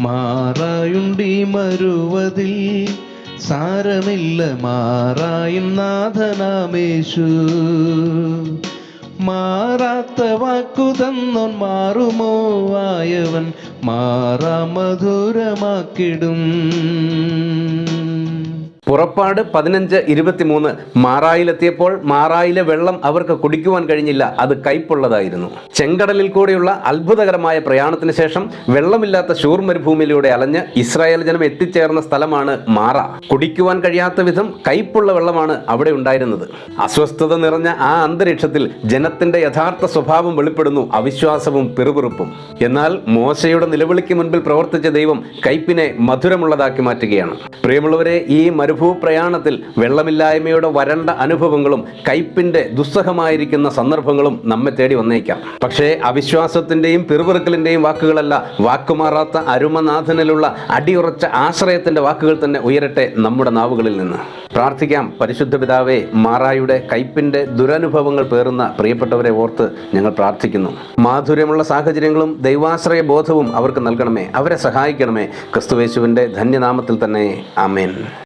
മാറായുണ്ടി മരുവതിൽ. സാരമില്ല മാറായും നാഥനാമേശു. മാറാത്ത വാക്കു തന്നോൻ മാറുമോ ആയവൻ. മാറാ മധുരമാക്കിടും പുറപ്പാട് പതിനഞ്ച് ഇരുപത്തിമൂന്ന് മാറായിലെത്തിയപ്പോൾ മാറായിലെ വെള്ളം അവർക്ക് കുടിക്കുവാൻ കഴിഞ്ഞില്ല അത് കൈപ്പുള്ളതായിരുന്നു ചെങ്കടലിൽ കൂടെയുള്ള അത്ഭുതകരമായ പ്രയാണത്തിന് ശേഷം വെള്ളമില്ലാത്ത ഷൂർ മരുഭൂമിയിലൂടെ അലഞ്ഞ് ഇസ്രായേൽ ജനം എത്തിച്ചേർന്ന സ്ഥലമാണ് മാറ. കുടിക്കുവാൻ കഴിയാത്ത വിധം കൈപ്പുള്ള വെള്ളമാണ് അവിടെ ഉണ്ടായിരുന്നത്. അസ്വസ്ഥത നിറഞ്ഞ ആ അന്തരീക്ഷത്തിൽ ജനത്തിന്റെ യഥാർത്ഥ സ്വഭാവം വെളിപ്പെടുന്നു അവിശ്വാസവും പിറുപിറുപ്പും. എന്നാൽ മോശയുടെ നിലവിളിക്ക് മുൻപിൽ പ്രവർത്തിച്ച ദൈവം കൈപ്പിനെ മധുരമുള്ളതാക്കി മാറ്റുകയാണ്. പ്രിയമുള്ളവരെ ഈ മരുഭൂ പ്രയാണത്തിൽ വെള്ളമില്ലായ്മയുടെ വരണ്ട അനുഭവങ്ങളും കയ്പിന്റെ ദുസ്സഹമായിരിക്കുന്ന സന്ദർഭങ്ങളും നമ്മെ തേടി വന്നേക്കാം. പക്ഷേ അവിശ്വാസത്തിന്റെയും പിറുപിറുക്കലിന്റെയും വാക്കുകളല്ല വാക്കുമാറാത്ത അരുമനാഥനിലുള്ള അടിയുറച്ച ആശ്രയത്തിന്റെ വാക്കുകൾ തന്നെ ഉയരട്ടെ നമ്മുടെ നാവുകളിൽ നിന്ന്. പ്രാർത്ഥിക്കാം പരിശുദ്ധ പിതാവേ മാറായുടെ കയ്പിന്റെ ദുരനുഭവങ്ങൾ പേറുന്ന പ്രിയപ്പെട്ടവരെ ഓർത്ത് ഞങ്ങൾ പ്രാർത്ഥിക്കുന്നു. മാധുര്യമുള്ള സാഹചര്യങ്ങളും ദൈവാശ്രയ ബോധവും അവർക്ക് നൽകണമേ അവരെ സഹായിക്കണമേ. ക്രിസ്തുവേശുവിന്റെ ധന്യനാമത്തിൽ തന്നെ. ആമേൻ.